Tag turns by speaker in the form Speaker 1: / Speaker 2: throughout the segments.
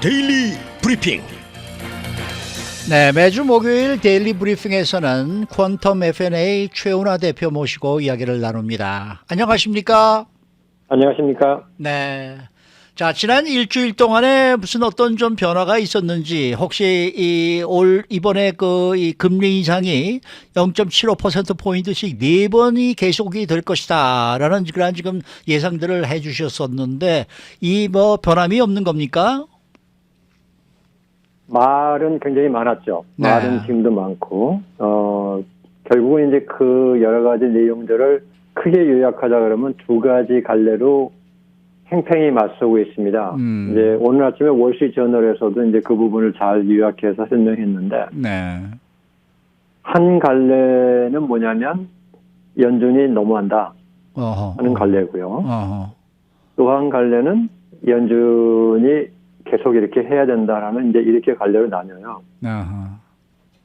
Speaker 1: 데일리 브리핑
Speaker 2: 네, 매주 목요일 데일리 브리핑에서는 퀀텀 FNA 최은화 대표 모시고 이야기를 나눕니다. 안녕하십니까?
Speaker 3: 안녕하십니까?
Speaker 2: 네. 자, 지난 일주일 동안에 무슨 어떤 좀 변화가 있었는지 혹시 이 올 이번에 그 이 금리 인상이 0.75% 포인트씩 네 번이 계속이 될 것이다라는 그런 지금 예상들을 해 주셨었는데 이 뭐 변함이 없는 겁니까?
Speaker 3: 말은 굉장히 많았죠.
Speaker 2: 네.
Speaker 3: 말은 지금도 많고, 어, 결국은 이제 그 여러 가지 내용들을 크게 요약하자 그러면 두 가지 갈래로 팽팽히 맞서고 있습니다.
Speaker 2: 음.
Speaker 3: 이제 오늘 아침에 월스트리트 저널에서도 이제 그 부분을 잘 요약해서 설명했는데,
Speaker 2: 네.
Speaker 3: 한 갈래는 뭐냐면, 연준이 너무한다
Speaker 2: 어허.
Speaker 3: 하는 갈래고요.
Speaker 2: 어허.
Speaker 3: 또한 갈래는 연준이 계속 이렇게 해야 된다라는 이제 이렇게 갈래로 나뉘어요.
Speaker 2: 어허.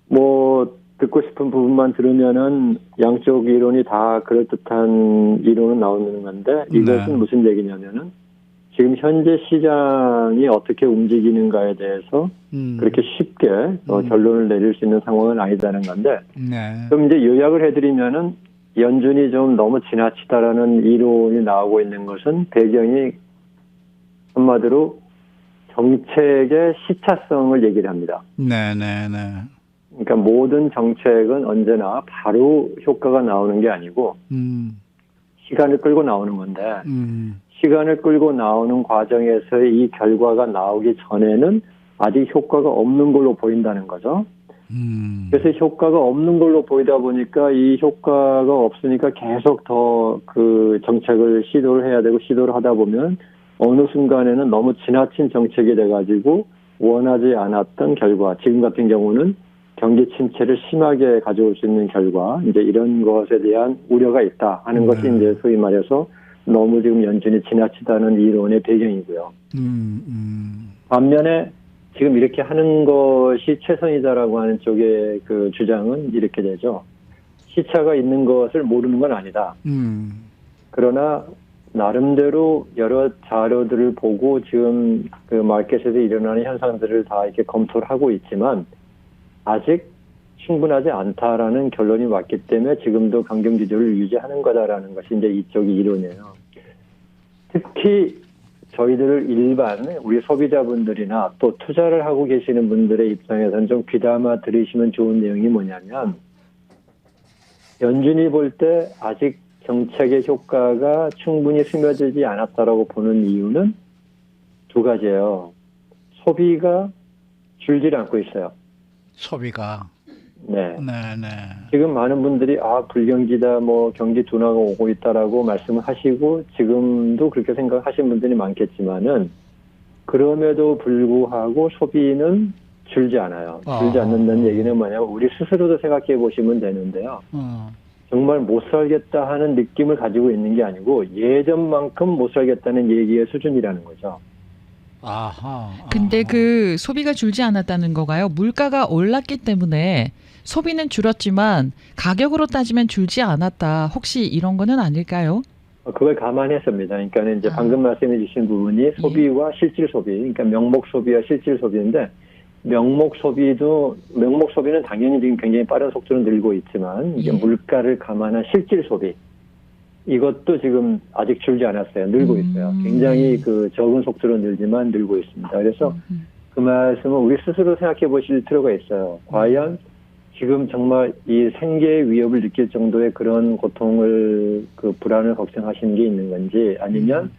Speaker 3: 뭐 듣고 싶은 부분만 들으면은 양쪽 이론이 다 그럴 듯한 이론은 나오는 건데 이것은
Speaker 2: 네.
Speaker 3: 무슨 얘기냐면은 지금 현재 시장이 어떻게 움직이는가에 대해서
Speaker 2: 음.
Speaker 3: 그렇게 쉽게 어,
Speaker 2: 음.
Speaker 3: 결론을 내릴 수 있는 상황은 아니다는 건데
Speaker 2: 네.
Speaker 3: 그럼 이제 요약을 해드리면은 연준이 좀 너무 지나치다라는 이론이 나오고 있는 것은 배경이 한마디로 정책의 시차성을 얘기를 합니다.
Speaker 2: 네, 네, 네.
Speaker 3: 그러니까 모든 정책은 언제나 바로 효과가 나오는 게 아니고
Speaker 2: 음.
Speaker 3: 시간을 끌고 나오는 건데
Speaker 2: 음.
Speaker 3: 시간을 끌고 나오는 과정에서의 이 결과가 나오기 전에는 아직 효과가 없는 걸로 보인다는 거죠.
Speaker 2: 음.
Speaker 3: 그래서 효과가 없는 걸로 보이다 보니까 이 효과가 없으니까 계속 더 그 정책을 시도를 해야 되고 시도를 하다 보면 어느 순간에는 너무 지나친 정책이 돼가지고 원하지 않았던 결과 지금 같은 경우는 경기 침체를 심하게 가져올 수 있는 결과 이제 이런 것에 대한 우려가 있다 하는 것이
Speaker 2: 네.
Speaker 3: 이제 소위 말해서 너무 지금 연준이 지나치다는 이론의 배경이고요.
Speaker 2: 음. 음.
Speaker 3: 반면에 지금 이렇게 하는 것이 최선이다라고 하는 쪽의 그 주장은 이렇게 되죠. 시차가 있는 것을 모르는 건 아니다.
Speaker 2: 음.
Speaker 3: 그러나 나름대로 여러 자료들을 보고 지금 그 마켓에서 일어나는 현상들을 다 이렇게 검토를 하고 있지만 아직 충분하지 않다라는 결론이 왔기 때문에 지금도 강경 기조를 유지하는 거다라는 것이 이제 이쪽이 이론이에요. 특히 저희들 일반 우리 소비자분들이나 또 투자를 하고 계시는 분들의 입장에서는 좀 귀담아 들으시면 좋은 내용이 뭐냐면 연준이 볼 때 아직 정책의 효과가 충분히 스며들지 않았다라고 보는 이유는 두 가지예요. 소비가 줄질 않고 있어요.
Speaker 2: 소비가.
Speaker 3: 네.
Speaker 2: 네, 네.
Speaker 3: 지금 많은 분들이 아 불경기다 뭐 경기 둔화가 오고 있다라고 말씀을 하시고 지금도 그렇게 생각하시는 분들이 많겠지만은 그럼에도 불구하고 소비는 줄지 않아요. 줄지
Speaker 2: 아.
Speaker 3: 않는다는 얘기는 뭐냐면 우리 스스로도 생각해 보시면 되는데요.
Speaker 2: 어.
Speaker 3: 정말 못 살겠다 하는 느낌을 가지고 있는 게 아니고 예전만큼 못 살겠다는 얘기의 수준이라는 거죠.
Speaker 2: 아하.
Speaker 4: 근데
Speaker 2: 아하.
Speaker 4: 그 소비가 줄지 않았다는 거가요. 물가가 올랐기 때문에 소비는 줄었지만 가격으로 따지면 줄지 않았다. 혹시 이런 거는 아닐까요?
Speaker 3: 어, 그걸 감안했습니다. 그러니까 이제
Speaker 4: 아.
Speaker 3: 방금 말씀해 주신 부분이 소비와 실질 소비, 그러니까 명목 소비와 실질 소비인데 명목 소비도 명목 소비는 당연히 지금 굉장히 빠른 속도로 늘고 있지만 이게
Speaker 4: 예.
Speaker 3: 물가를 감안한 실질 소비 이것도 지금 아직 줄지 않았어요. 늘고
Speaker 4: 음.
Speaker 3: 있어요. 굉장히 그 적은 속도로 늘지만 늘고 있습니다. 그래서
Speaker 4: 음.
Speaker 3: 그 말씀은 우리 스스로 생각해 보실 필요가 있어요. 과연 지금 정말 이 생계의 위협을 느낄 정도의 그런 고통을 그 불안을 걱정하시는 게 있는 건지 아니면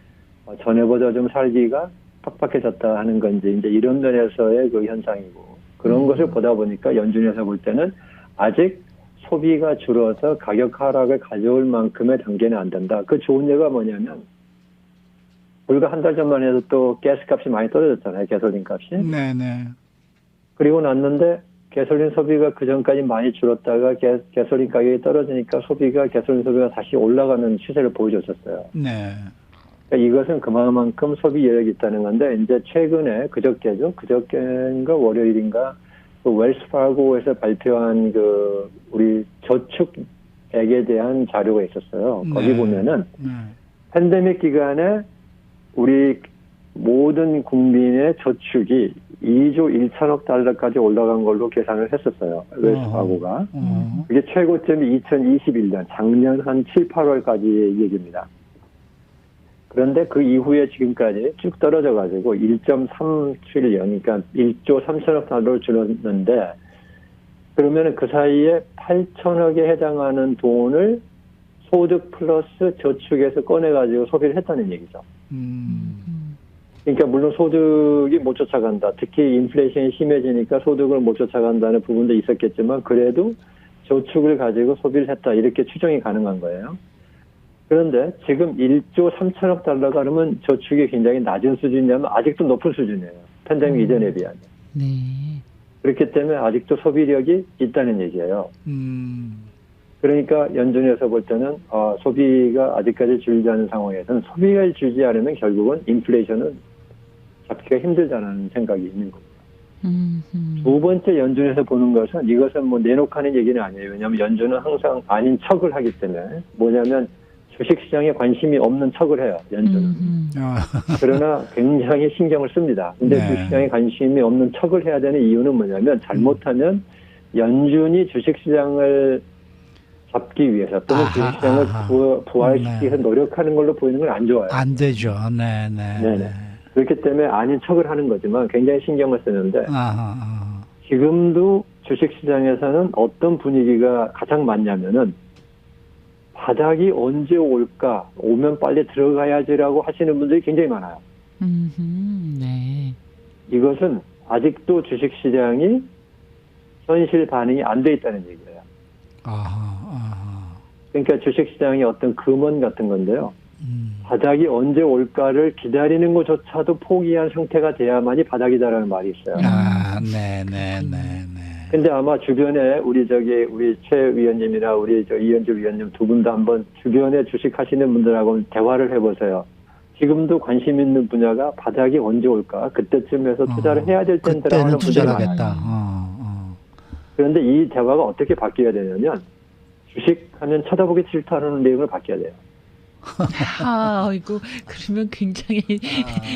Speaker 3: 어, 전에보다 좀 살기가 팍팍해졌다 하는 건지 이제 이런 면에서의 그 현상이고 그런
Speaker 4: 음.
Speaker 3: 것을 보다 보니까 연준에서 볼 때는 아직 소비가 줄어서 가격 하락을 가져올 만큼의 단계는 안 된다. 그 좋은 예가 뭐냐면 불과 한 달 전만 해도 또 가스값이 많이 떨어졌잖아요. 가솔린 값이.
Speaker 2: 네, 네.
Speaker 3: 그리고 났는데 가솔린 소비가 그 전까지 많이 줄었다가 가, 가솔린 가격이 떨어지니까 소비가 가솔린 소비가 다시 올라가는 추세를 보여줬었어요.
Speaker 2: 네.
Speaker 3: 그러니까 이것은 그만큼 소비 여력이 있다는 건데 이제 최근에 그저께죠. 그저께인가 월요일인가 그 웰스파고에서 발표한 그 우리 저축액에 대한 자료가 있었어요. 거기
Speaker 2: 네.
Speaker 3: 보면은
Speaker 2: 네.
Speaker 3: 팬데믹 기간에 우리 모든 국민의 저축이 2조 1천억 달러까지 올라간 걸로 계산을 했었어요. 웰스파고가.
Speaker 2: 어.
Speaker 3: 그게 최고점이 2021년 작년 한 7, 8월까지의 얘기입니다. 그런데 그 이후에 지금까지 쭉 떨어져 가지고 1.3트릴리언 그러니까 1조 3천억 달러로 줄었는데 그러면 그 사이에 8천억에 해당하는 돈을 소득 플러스 저축에서 꺼내 가지고 소비를 했다는 얘기죠.
Speaker 2: 음.
Speaker 4: 음.
Speaker 3: 그러니까 물론 소득이 못 쫓아간다. 특히 인플레이션이 심해지니까 소득을 못 쫓아간다는 부분도 있었겠지만 그래도 저축을 가지고 소비를 했다. 이렇게 추정이 가능한 거예요. 그런데 지금 1조 3천억 달러가 그러면 저축이 굉장히 낮은 수준이냐면 아직도 높은 수준이에요. 팬데믹
Speaker 4: 음.
Speaker 3: 이전에 비하면.
Speaker 4: 네.
Speaker 3: 그렇기 때문에 아직도 소비력이 있다는 얘기예요.
Speaker 2: 음.
Speaker 3: 그러니까 연준에서 볼 때는 어, 소비가 아직까지 줄지 않은 상황에서는 소비가 줄지 않으면 결국은 인플레이션은 잡기가 힘들다는 생각이 있는 겁니다.
Speaker 4: 음.
Speaker 3: 두 번째 연준에서 보는 것은 이것은 뭐 내놓고 하는 얘기는 아니에요. 왜냐하면 연준은 항상 아닌 척을 하기 때문에 뭐냐면 주식시장에 관심이 없는 척을 해요. 연준은.
Speaker 4: 음, 음.
Speaker 2: 아,
Speaker 3: 그러나 굉장히 신경을 씁니다. 근데
Speaker 2: 네.
Speaker 3: 주식시장에 관심이 없는 척을 해야 되는 이유는 뭐냐면 잘못하면 연준이 주식시장을 잡기 위해서 또는
Speaker 2: 아하,
Speaker 3: 주식시장을
Speaker 2: 아하.
Speaker 3: 부, 부활시키기 위해서
Speaker 2: 네.
Speaker 3: 노력하는 걸로 보이는 건 안 좋아요.
Speaker 2: 안 되죠. 네, 네.
Speaker 3: 네네. 그렇기 때문에 아닌 척을 하는 거지만 굉장히 신경을 쓰는데
Speaker 2: 아하, 아하.
Speaker 3: 지금도 주식시장에서는 어떤 분위기가 가장 많냐면은 바닥이 언제 올까 오면 빨리 들어가야지라고 하시는 분들이 굉장히 많아요.
Speaker 4: 음, 음. 네.
Speaker 3: 이것은 아직도 주식시장이 현실 반응이 안 돼 있다는 얘기예요.
Speaker 2: 아하, 아하.
Speaker 3: 그러니까 주식시장이 어떤 금원 같은 건데요.
Speaker 2: 음.
Speaker 3: 바닥이 언제 올까를 기다리는 것조차도 포기한 상태가 돼야만이 바닥이다라는 말이 있어요.
Speaker 2: 아, 네, 네, 네, 네.
Speaker 3: 근데 아마 주변에 우리 저기 우리 최 위원님이나 우리 저 이현주 위원님 두 분 다 한번 주변에 주식 하시는 분들하고 대화를 해보세요. 지금도 관심 있는 분야가 바닥이 언제 올까 그때쯤에서 투자를
Speaker 2: 어,
Speaker 3: 해야 될 텐데라고 하는 분들이
Speaker 2: 투자를
Speaker 3: 많아요.
Speaker 2: 하겠다. 어, 어.
Speaker 3: 그런데 이 대화가 어떻게 바뀌어야 되냐면 주식하면 쳐다보기 싫다는 내용을 바뀌어야 돼요.
Speaker 4: 아, 이거 그러면 굉장히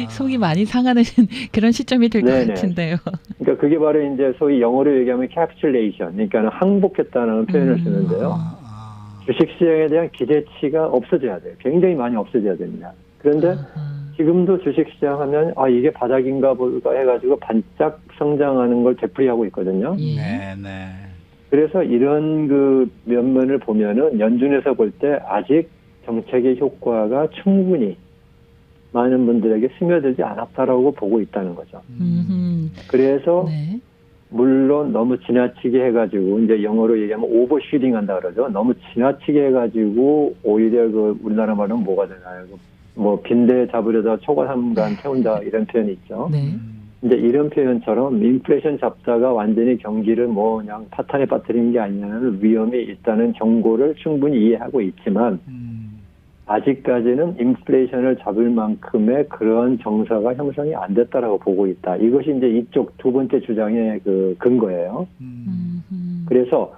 Speaker 2: 아.
Speaker 4: 속이 많이 상하는 그런 시점이 될 것. 같은데요.
Speaker 3: 그러니까 그게 바로 이제 소위 영어로 얘기하면 capitulation, 그러니까 항복했다는 표현을
Speaker 4: 음.
Speaker 3: 쓰는데요.
Speaker 2: 아, 아.
Speaker 3: 주식 시장에 대한 기대치가 없어져야 돼요. 굉장히 많이 없어져야 됩니다. 그런데
Speaker 4: 아,
Speaker 3: 지금도 주식 시장 하면 아 이게 바닥인가 볼까 해가지고 반짝 성장하는 걸 되풀이하고 있거든요.
Speaker 4: 예.
Speaker 2: 네, 네.
Speaker 3: 그래서 이런 그 면면을 보면은 연준에서 볼 때 아직 정책의 효과가 충분히 많은 분들에게 스며들지 않았다라고 보고 있다는 거죠.
Speaker 4: 음,
Speaker 3: 그래서
Speaker 4: 네.
Speaker 3: 물론 너무 지나치게 해가지고 이제 영어로 얘기하면 오버슈딩 한다 그러죠. 너무 지나치게 해가지고 오히려 그 우리나라 말로는 뭐가 되나요? 그뭐 빈대 잡으려다 초과삼간 태운다 이런 표현이 있죠.
Speaker 4: 네.
Speaker 2: 음.
Speaker 3: 이제 이런 표현처럼 인플레이션 잡다가 완전히 경기를 뭐 그냥 파탄에 빠뜨리는 게 아니냐는 위험이 있다는 경고를 충분히 이해하고 있지만
Speaker 2: 음.
Speaker 3: 아직까지는 인플레이션을 잡을 만큼의 그런 정서가 형성이 안 됐다라고 보고 있다. 이것이 이제 이쪽 두 번째 주장의 그 근거예요.
Speaker 4: 음.
Speaker 3: 그래서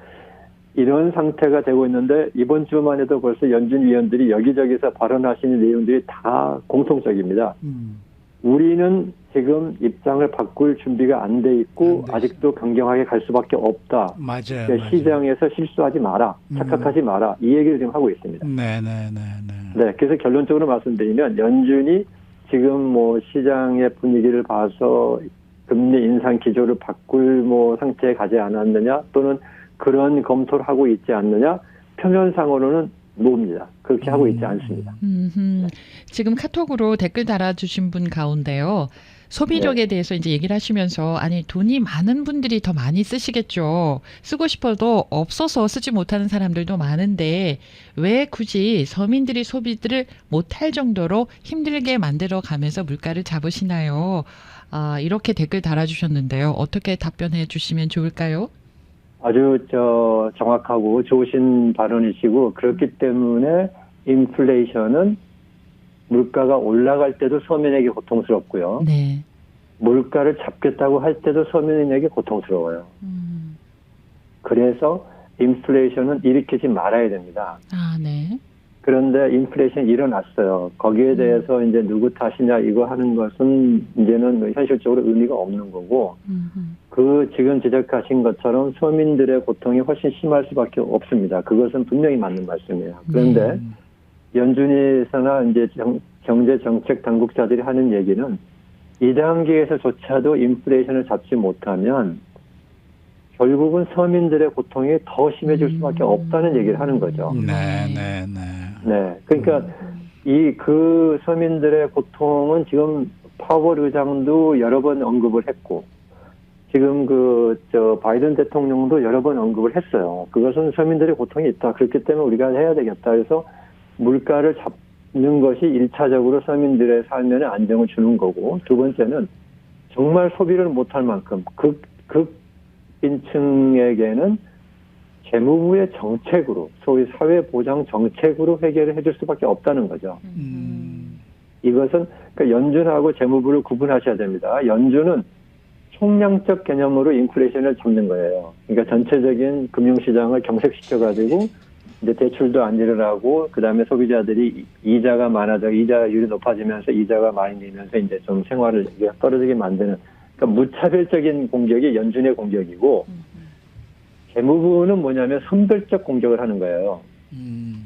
Speaker 3: 이런 상태가 되고 있는데 이번 주만 해도 벌써 연준 위원들이 여기저기서 발언하시는 내용들이 다 공통적입니다.
Speaker 2: 음.
Speaker 3: 우리는 지금 입장을 바꿀 준비가 안 돼 있고
Speaker 2: 안돼
Speaker 3: 아직도 강경하게 갈 수밖에 없다.
Speaker 2: 맞아요.
Speaker 3: 그러니까
Speaker 2: 맞아요.
Speaker 3: 시장에서 실수하지 마라,
Speaker 2: 음.
Speaker 3: 착각하지 마라 이 얘기를 지금 하고 있습니다.
Speaker 2: 네, 네, 네, 네.
Speaker 3: 네, 그래서 결론적으로 말씀드리면 연준이 지금 뭐 시장의 분위기를 봐서 금리 인상 기조를 바꿀 뭐 상태에 가지 않았느냐 또는 그런 검토를 하고 있지 않느냐 표면상으로는 노입니다. 그렇게 하고 있지
Speaker 2: 음.
Speaker 3: 않습니다.
Speaker 4: 음흠. 지금 카톡으로 댓글 달아주신 분 가운데요. 소비력에
Speaker 3: 네.
Speaker 4: 대해서 이제 얘기를 하시면서 아니 돈이 많은 분들이 더 많이 쓰시겠죠. 쓰고 싶어도 없어서 쓰지 못하는 사람들도 많은데 왜 굳이 서민들이 소비들을 못할 정도로 힘들게 만들어 가면서 물가를 잡으시나요? 아, 이렇게 댓글 달아주셨는데요. 어떻게 답변해 주시면 좋을까요?
Speaker 3: 아주 저 정확하고 좋으신 발언이시고 그렇기 때문에 인플레이션은 물가가 올라갈 때도 서민에게 고통스럽고요.
Speaker 4: 네.
Speaker 3: 물가를 잡겠다고 할 때도 서민에게 고통스러워요.
Speaker 4: 음.
Speaker 3: 그래서 인플레이션은 일으키지 말아야 됩니다.
Speaker 4: 아, 네.
Speaker 3: 그런데 인플레이션이 일어났어요. 거기에 대해서 이제 누구 탓이냐 이거 하는 것은 이제는 현실적으로 의미가 없는 거고
Speaker 4: 음,
Speaker 3: 그 지금 지적하신 것처럼 서민들의 고통이 훨씬 심할 수밖에 없습니다. 그것은 분명히 맞는 말씀이에요. 그런데
Speaker 2: 음.
Speaker 3: 연준에서나 이제 정- 경제 정책 당국자들이 하는 얘기는 이 단계에서조차도 인플레이션을 잡지 못하면 결국은 서민들의 고통이 더 심해질 수밖에 없다는 얘기를 하는 거죠.
Speaker 2: 네, 네, 네.
Speaker 3: 네, 그러니까 이 그 서민들의 고통은 지금 파월 의장도 여러 번 언급을 했고 지금 그 저 바이든 대통령도 여러 번 언급을 했어요. 그것은 서민들의 고통이 있다. 그렇기 때문에 우리가 해야 되겠다. 그래서 물가를 잡는 것이 일차적으로 서민들의 삶에는 안정을 주는 거고 두 번째는 정말 소비를 못할 만큼 극 극빈층에게는 재무부의 정책으로 소위 사회보장 정책으로 해결을 해줄 수밖에 없다는 거죠.
Speaker 2: 음.
Speaker 3: 이것은 그러니까 연준하고 재무부를 구분하셔야 됩니다. 연준은 총량적 개념으로 인플레이션을 잡는 거예요. 그러니까 전체적인 금융시장을 경색시켜가지고 이제 대출도 안 일어나고 그다음에 소비자들이 이자가 많아져 이자율이 높아지면서 이자가 많이 내면서 이제 좀 생활을 떨어지게 만드는 그러니까 무차별적인 공격이 연준의 공격이고 재무부는 뭐냐면 선별적 공격을 하는 거예요.
Speaker 2: 음.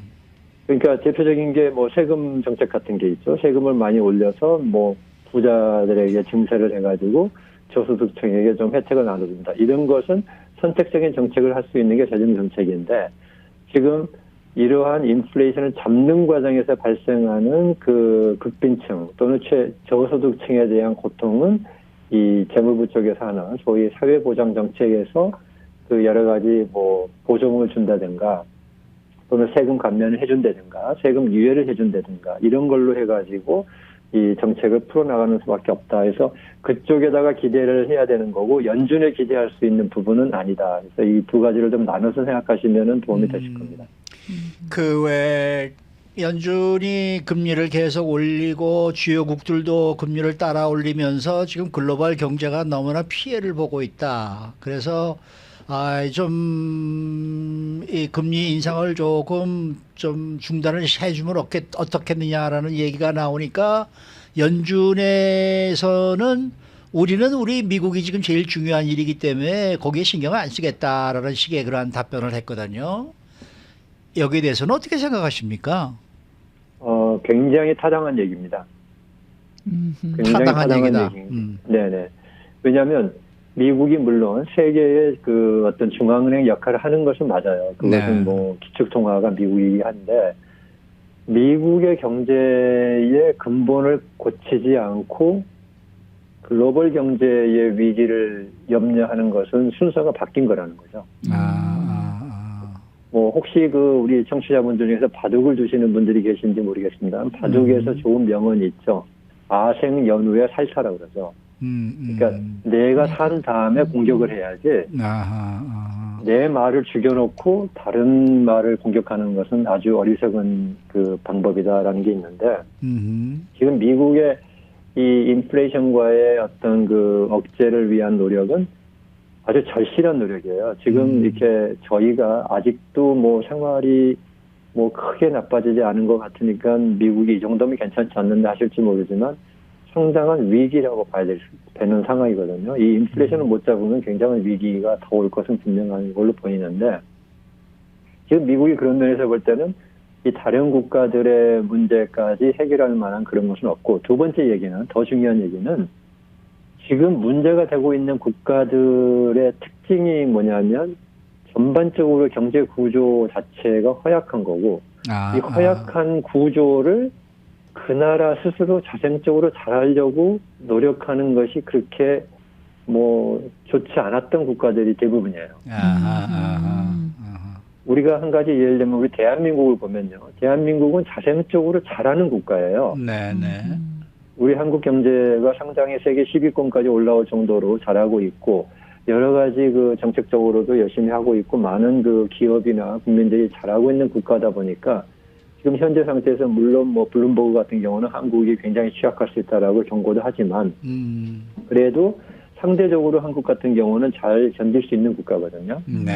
Speaker 3: 그러니까 대표적인 게 뭐 세금 정책 같은 게 있죠. 세금을 많이 올려서 뭐 부자들에게 증세를 해가지고 저소득층에게 좀 혜택을 나눠준다. 이런 것은 선택적인 정책을 할 수 있는 게 재정 정책인데 지금 이러한 인플레이션을 잡는 과정에서 발생하는 그 극빈층 또는 최 저소득층에 대한 고통은 이 재무부 쪽에서 하는 소위 사회보장 정책에서 그 여러 가지 뭐 보조금을 준다든가 또는 세금 감면을 해준다든가 세금 유예를 해준다든가 이런 걸로 해가지고 이 정책을 풀어나가는 수밖에 없다. 해서 그쪽에다가 기대를 해야 되는 거고 연준에 기대할 수 있는 부분은 아니다. 그래서 이 두 가지를 좀 나눠서 생각하시면 도움이 되실
Speaker 2: 음.
Speaker 3: 겁니다.
Speaker 2: 그왜 연준이 금리를 계속 올리고 주요국들도 금리를 따라 올리면서 지금 글로벌 경제가 너무나 피해를 보고 있다. 그래서 아, 좀, 이 금리 인상을 조금 좀 중단을 해주면 어떻게, 어떻겠느냐라는 얘기가 나오니까 연준에서는 우리는 우리 미국이 지금 제일 중요한 일이기 때문에 거기에 신경을 안 쓰겠다라는 식의 그러한 답변을 했거든요. 여기에 대해서는 어떻게 생각하십니까?
Speaker 3: 어, 굉장히 타당한 얘기입니다.
Speaker 4: 음,
Speaker 3: 굉장히
Speaker 2: 타당한 얘기다.
Speaker 3: 얘기입니다.
Speaker 2: 음.
Speaker 3: 네네. 왜냐하면 미국이 물론 세계의 그 어떤 중앙은행 역할을 하는 것은 맞아요. 그것은
Speaker 2: 네.
Speaker 3: 뭐 기축통화가 미국이긴 한데 미국의 경제의 근본을 고치지 않고 글로벌 경제의 위기를 염려하는 것은 순서가 바뀐 거라는 거죠.
Speaker 2: 아, 아, 아.
Speaker 3: 뭐 혹시 그 우리 청취자분들 중에서 바둑을 두시는 분들이 계신지 모르겠습니다. 바둑에서
Speaker 2: 음.
Speaker 3: 좋은 명언이 있죠. 아생 연후에 살사라 그러죠.
Speaker 2: 음, 음.
Speaker 3: 그러니까 내가 산 다음에 공격을 해야지
Speaker 2: 아하, 아하.
Speaker 3: 내 말을 죽여놓고 다른 말을 공격하는 것은 아주 어리석은 그 방법이다라는 게 있는데
Speaker 2: 음,
Speaker 3: 지금 미국의 이 인플레이션과의 어떤 그 억제를 위한 노력은 아주 절실한 노력이에요. 지금
Speaker 2: 음.
Speaker 3: 이렇게 저희가 아직도 뭐 생활이 뭐 크게 나빠지지 않은 것 같으니까 미국이 이 정도면 괜찮지 않는다 하실지 모르지만 상당한 위기라고 봐야 될, 되는 상황이거든요. 이 인플레이션을 못 잡으면 굉장한 위기가 더 올 것은 분명한 걸로 보이는데 지금 미국이 그런 면에서 볼 때는 이 다른 국가들의 문제까지 해결할 만한 그런 것은 없고 두 번째 얘기는 더 중요한 얘기는 지금 문제가 되고 있는 국가들의 특징이 뭐냐면 전반적으로 경제 구조 자체가 허약한 거고
Speaker 2: 아,
Speaker 3: 이 허약한 구조를 그 나라 스스로 자생적으로 잘하려고 노력하는 것이 그렇게 뭐 좋지 않았던 국가들이 대부분이에요.
Speaker 2: 아, 아하, 아하, 아하.
Speaker 3: 우리가 한 가지 예를 들면 우리 대한민국을 보면요. 대한민국은 자생적으로 잘하는 국가예요.
Speaker 2: 네, 네.
Speaker 4: 음.
Speaker 3: 우리 한국 경제가 상당히 세계 10위권까지 올라올 정도로 잘하고 있고 여러 가지 그 정책적으로도 열심히 하고 있고 많은 그 기업이나 국민들이 잘하고 있는 국가다 보니까 지금 현재 상태에서 물론 뭐 블룸버그 같은 경우는 한국이 굉장히 취약할 수 있다라고 경고도 하지만
Speaker 2: 음,
Speaker 3: 그래도 상대적으로 한국 같은 경우는 잘 견딜 수 있는 국가거든요.
Speaker 2: 네.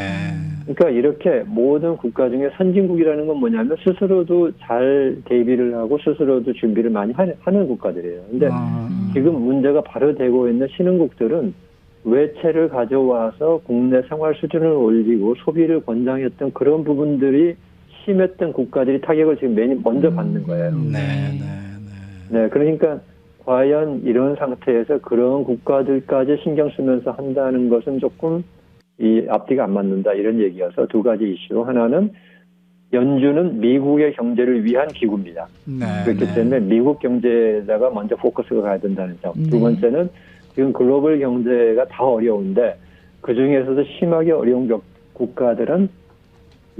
Speaker 3: 그러니까 이렇게 모든 국가 중에 선진국이라는 건 뭐냐면 스스로도 잘 대비를 하고 스스로도 준비를 많이 하는, 국가들이에요. 근데
Speaker 2: 어,
Speaker 3: 지금 문제가 바로 되고 있는 신흥국들은 외채를 가져와서 국내 생활 수준을 올리고 소비를 권장했던 그런 부분들이 심했던 국가들이 타격을 지금 맨 먼저 받는 거예요.
Speaker 2: 네, 네, 네.
Speaker 3: 네, 그러니까 과연 이런 상태에서 그런 국가들까지 신경 쓰면서 한다는 것은 조금 이 앞뒤가 안 맞는다 이런 얘기여서 두 가지 이슈. 하나는 연준은 미국의 경제를 위한 기구입니다.
Speaker 2: 네,
Speaker 3: 그렇기
Speaker 2: 네.
Speaker 3: 때문에 미국 경제에다가 먼저 포커스가 가야 된다는 점.
Speaker 4: 네.
Speaker 3: 두 번째는 지금 글로벌 경제가 다 어려운데 그 중에서도 심하게 어려운 격- 국가들은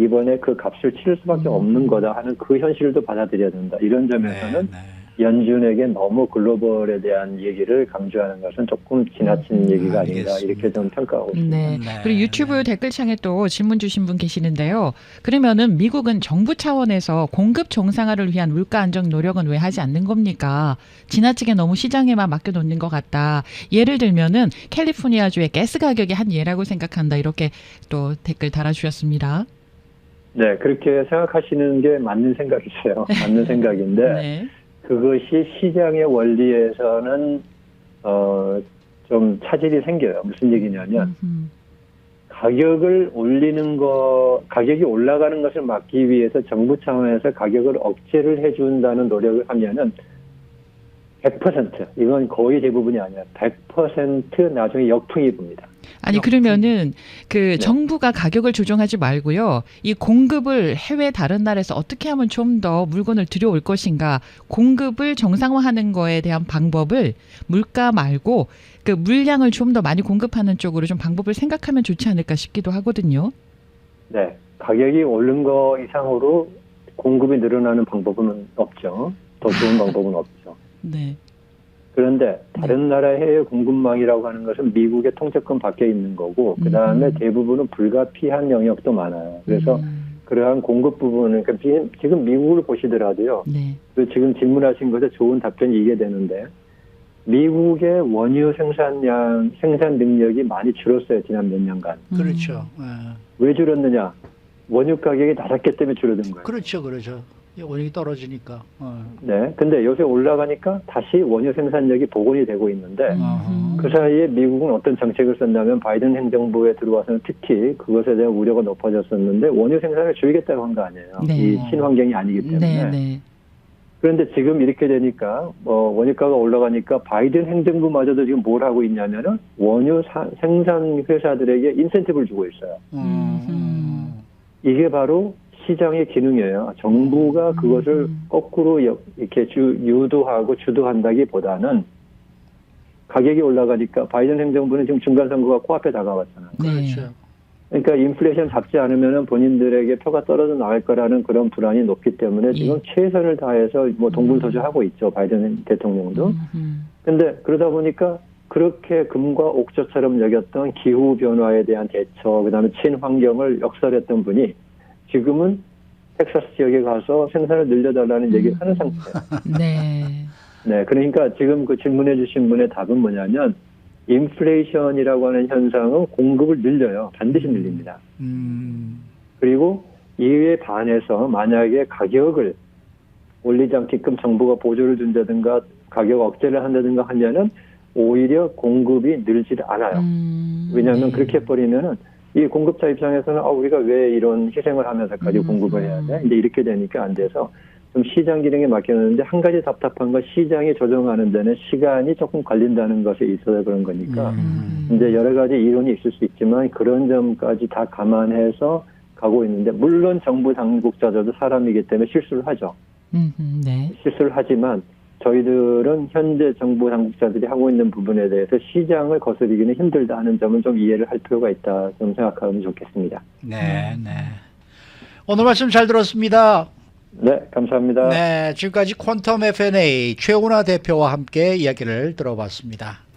Speaker 3: 이번에 그 값을 치를 수밖에
Speaker 4: 음.
Speaker 3: 없는 거다 하는 그 현실도 받아들여야 된다. 이런 점에서는
Speaker 2: 네, 네.
Speaker 3: 연준에게 너무 글로벌에 대한 얘기를 강조하는 것은 조금 지나친 얘기가 아닌가
Speaker 2: 알겠습니다.
Speaker 3: 이렇게 좀 평가하고 있습니다.
Speaker 4: 네.
Speaker 2: 네,
Speaker 4: 그리고 유튜브 댓글창에 또 질문 주신 분 계시는데요. 그러면은 미국은 정부 차원에서 공급 정상화를 위한 물가 안정 노력은 왜 하지 않는 겁니까? 지나치게 너무 시장에만 맡겨놓는 것 같다. 예를 들면은 캘리포니아주의 가스 가격이 한 예라고 생각한다. 이렇게 또 댓글 달아주셨습니다.
Speaker 3: 네, 그렇게 생각하시는 게 맞는 생각이세요. 맞는 생각인데
Speaker 4: 네.
Speaker 3: 그것이 시장의 원리에서는 어, 좀 차질이 생겨요. 무슨 얘기냐면
Speaker 4: 음흠.
Speaker 3: 가격을 올리는 거, 가격이 올라가는 것을 막기 위해서 정부 차원에서 가격을 억제를 해준다는 노력을 하면은 100% 이건 거의 대부분이 아니야. 100% 나중에 역풍이 붑니다.
Speaker 4: 아니. 그러면은 그
Speaker 3: 네.
Speaker 4: 정부가 가격을 조정하지 말고요. 이 공급을 해외 다른 나라에서 어떻게 하면 좀 더 물건을 들여올 것인가? 공급을 정상화하는 거에 대한 방법을 물가 말고 그 물량을 좀 더 많이 공급하는 쪽으로 좀 방법을 생각하면 좋지 않을까 싶기도 하거든요.
Speaker 3: 네, 가격이 오른 거 이상으로 공급이 늘어나는 방법은 없죠. 더 좋은 방법은 없죠.
Speaker 4: 네.
Speaker 3: 그런데 다른 나라의 해외 공급망이라고 하는 것은 미국의 통제권 밖에 있는 거고 그 다음에
Speaker 4: 음.
Speaker 3: 대부분은 불가피한 영역도 많아요. 그래서
Speaker 4: 음,
Speaker 3: 그러한 공급 부분은 그러니까 비- 지금 미국을 보시더라도요.
Speaker 4: 네.
Speaker 3: 그 지금 질문하신 것에 좋은 답변이 이게 되는데 미국의 원유 생산량 생산 능력이 많이 줄었어요 지난 몇 년간.
Speaker 4: 음.
Speaker 2: 그렇죠. 예.
Speaker 3: 왜 줄었느냐? 원유 가격이 낮았기 때문에 줄어든 거예요.
Speaker 2: 그렇죠, 그렇죠. 원익이 떨어지니까. 어.
Speaker 3: 네. 근데 요새 올라가니까 다시 원유 생산력이 복원이 되고 있는데
Speaker 4: 음.
Speaker 3: 그 사이에 미국은 어떤 정책을 썼냐면 바이든 행정부에 들어와서는 특히 그것에 대한 우려가 높아졌었는데 원유 생산을 줄이겠다고 한 거 아니에요.
Speaker 4: 네.
Speaker 3: 이 신환경이 아니기 때문에.
Speaker 4: 네, 네.
Speaker 3: 그런데 지금 이렇게 되니까 뭐 원유가가 올라가니까 바이든 행정부마저도 지금 뭘 하고 있냐면은 원유 사- 생산 회사들에게 인센티브를 주고 있어요.
Speaker 2: 음, 음.
Speaker 3: 이게 바로 시장의 기능이에요. 정부가 그것을
Speaker 4: 음.
Speaker 3: 거꾸로 여- 이렇게 주, 유도하고 주도한다기보다는 가격이 올라가니까 바이든 행정부는 지금 중간 선거가 코앞에 다가왔잖아요.
Speaker 4: 네.
Speaker 2: 그렇죠.
Speaker 3: 그러니까 인플레이션 잡지 않으면은 본인들에게 표가 떨어져 나갈 거라는 그런 불안이 높기 때문에 지금
Speaker 4: 예.
Speaker 3: 최선을 다해서 뭐 동불서주하고 있죠 바이든 대통령도.
Speaker 4: 음.
Speaker 3: 근데 그러다 보니까 그렇게 금과 옥조처럼 여겼던 기후 변화에 대한 대처, 그다음에 친환경을 역설했던 분이 지금은 텍사스 지역에 가서 생산을 늘려달라는 얘기를 하는 상태예요.
Speaker 4: 네.
Speaker 3: 네, 그러니까 지금 그 질문해 주신 분의 답은 뭐냐면 인플레이션이라고 하는 현상은 공급을 늘려요. 반드시 늘립니다.
Speaker 2: 음.
Speaker 3: 그리고 이에 반해서 만약에 가격을 올리지 않게끔 정부가 보조를 준다든가 가격 억제를 한다든가 하면은 오히려 공급이 늘질 않아요.
Speaker 4: 음.
Speaker 3: 왜냐하면
Speaker 4: 네.
Speaker 3: 그렇게 해버리면은 이 공급자 입장에서는 아 우리가 왜 이런 희생을 하면서까지
Speaker 4: 음.
Speaker 3: 공급을 해야 돼? 이제 이렇게 되니까 안 돼서 좀 시장 기능에 맡겨놓는데 한 가지 답답한 건 시장이 조정하는 데는 시간이 조금 걸린다는 것에 있어서 그런 거니까
Speaker 2: 음.
Speaker 3: 이제 여러 가지 이론이 있을 수 있지만 그런 점까지 다 감안해서 가고 있는데 물론 정부 당국자들도 사람이기 때문에 실수를 하죠.
Speaker 4: 음, 음, 네.
Speaker 3: 실수를 하지만 저희들은 현재 정부 당국자들이 하고 있는 부분에 대해서 시장을 거스르기는 힘들다 하는 점은 좀 이해를 할 필요가 있다 좀 생각하면 좋겠습니다.
Speaker 2: 네, 네. 오늘 말씀 잘 들었습니다.
Speaker 3: 네, 감사합니다.
Speaker 2: 네, 지금까지 퀀텀 FNA 최훈아 대표와 함께 이야기를 들어봤습니다.